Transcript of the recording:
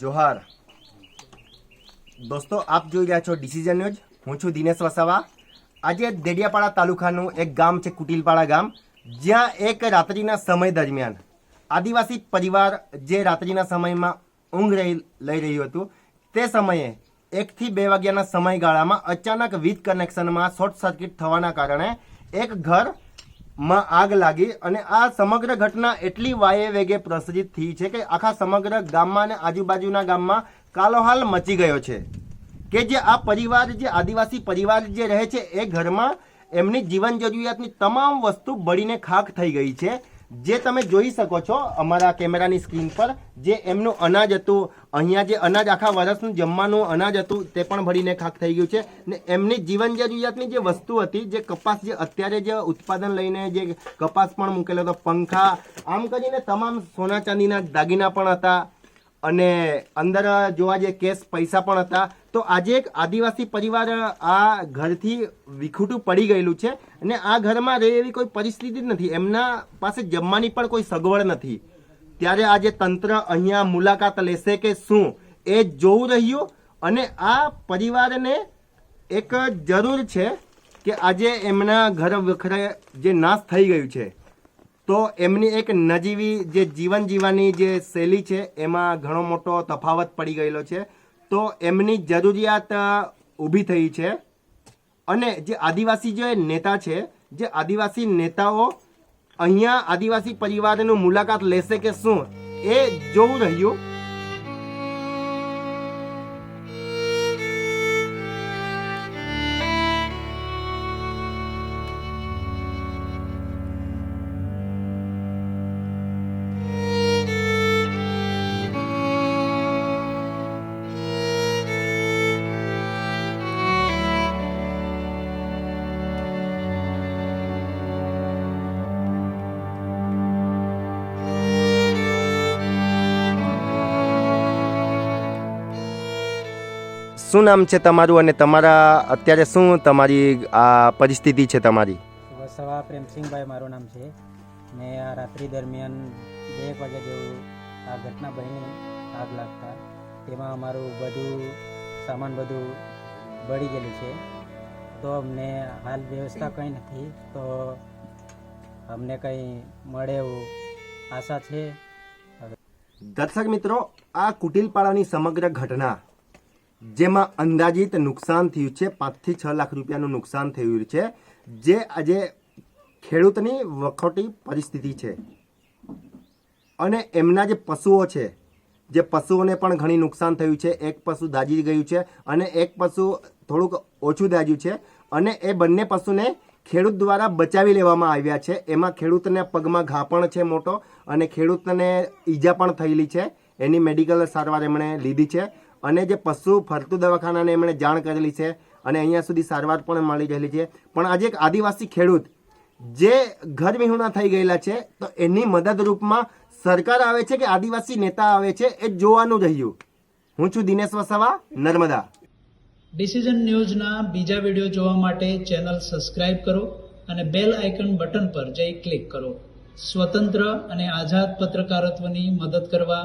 જોહાર. દોસ્તો, આપ જોઈ રહ્યા છો ડિસિઝન ન્યૂઝ હું છું દિનેશ વસાવા. આજે દેડિયાપાડા તાલુકાનું એક ગામ છે, કુટિલપાડા ગામ. જ્યાં એક રાત્રિના સમય દરમિયાન આદિવાસી પરિવાર જે રાત્રિના સમયમાં ઊંઘ રહી, લઈ રહ્યું હતું, તે સમયે એકથી બે વાગ્યાના સમયગાળામાં અચાનક વીજ કનેક્શનમાં શોર્ટ સર્કિટ થવાના કારણે એક ઘર માં આગ લાગી અને આ સમગ્ર ઘટના એટલી વાયે વેગે પ્રસરિત થઈ છે કે આખા સમગ્ર ગામમાં અને આજુબાજુના ગામમાં કાલોહાલ મચી ગયો છે. કે જે આ પરિવાર, જે આદિવાસી પરિવાર જે રહે છે, એ ઘરમાં એમની જીવન જરૂરિયાતની તમામ વસ્તુ બળીને ખાખ થઈ ગઈ છે. જે તમે જોઈ શકો છો અમારા કેમેરાની સ્ક્રીન પર, જે એમનું અનાજ હતું અહીંયા જે અનાજ, આખા વર્ષનું જમવાનું અનાજ હતું, તે પણ ભરીને ખાખ થઈ ગયું છે. ને એમની જીવન જરૂરિયાતની જે વસ્તુ હતી, જે કપાસ જે અત્યારે જે ઉત્પાદન લઈને જે કપાસ પણ મૂકેલો હતો, પંખા, આમ કરીને તમામ સોના ચાંદીના દાગીના પણ હતા અને અંદર જોવા જઈએ કેશ પૈસા પણ હતા. તો આજે એક આદિવાસી પરિવાર આ ઘરથી વિખૂટું પડી ગયેલું છે અને આ ઘરમાં રહે એવી કોઈ પરિસ્થિતિ જ નથી. એમના પાસે જમવાની પણ કોઈ સગવડ નથી. ત્યારે આજે તંત્ર અહીંયા મુલાકાત લેશે કે શું? એ જોવું રહ્યું અને આ પરિવારને એક જરૂર છે કે આજે એમના ઘર વખરે જે નાશ થઈ ગયું છે, તો એમની એક નજીવી જે જીવન જીવવાની જે શૈલી છે, એમાં ઘણો મોટો તફાવત પડી ગયેલો છે. તો એમની જરૂરિયાત ઊભી થઈ છે. અને જે આદિવાસી જે નેતા છે, જે આદિવાસી નેતાઓ અહીંયા આદિવાસી પરિવારનું મુલાકાત લેશે કે શું? એ જોવું રહ્યું. શું નામ છે તમારું અને તમારા અત્યારે શું તમારી આ પરિસ્થિતિ છે તમારી? વસવા પ્રેમસિંહભાઈ મારું નામ છે. ને આ રાત્રિ દરમિયાન બે એક વાગ્યા જેવું આ ઘટના બની આગ લાગતા. તેમાં અમારું બધું સામાન બધું બળી ગયેલું છે. તો અમને હાલ વ્યવસ્થા કંઈ નથી. તો અમને કંઈ મળે એવું આશા છે. દર્શક મિત્રો આ કુટિલપાડાની સમગ્ર ઘટના જેમાં અંદાજિત નુકસાન થયું છે. પાંચથી છ લાખ રૂપિયાનું નુકસાન થયું છે. જે આજે ખેડૂતની વખોટી પરિસ્થિતિ છે. અને એમના જે પશુઓ છે, જે પશુઓને પણ ઘણી નુકસાન થયું છે. એક પશુ દાજી ગયું છે અને એક પશુ થોડુંક ઓછું દાજ્યું છે અને એ બંને પશુને ખેડૂત દ્વારા બચાવી લેવામાં આવ્યા છે. એમાં ખેડૂતને પગમાં ઘા પણ છે મોટો અને ખેડૂતને ઈજા પણ થયેલી છે. એની મેડિકલ સારવાર એમણે લીધી છે. અને જે પશુ ફરતું દવાખાનાને એમણે જાણ કરેલી છે અને અહીંયા સુધી સારવાર પણ મળી રહેલી છે. પણ આજે એક આદિવાસી ખેડૂત જે ઘર વિહોણા થઈ ગયેલા છે, તો એની મદદરૂપમાં સરકાર આવે છે કે આદિવાસી નેતા આવે છે એ જોવાનું રહ્યું. હું છું દિનેશ વસાવા, નર્મદા. ડિસિઝન ન્યૂઝના બીજા વીડિયો જોવા માટે ચેનલ સબસ્ક્રાઇબ કરો અને બેલ આઇકન બટન પર જઈ ક્લિક કરો. સ્વતંત્ર અને આઝાદ પત્રકારત્વની મદદ કરવા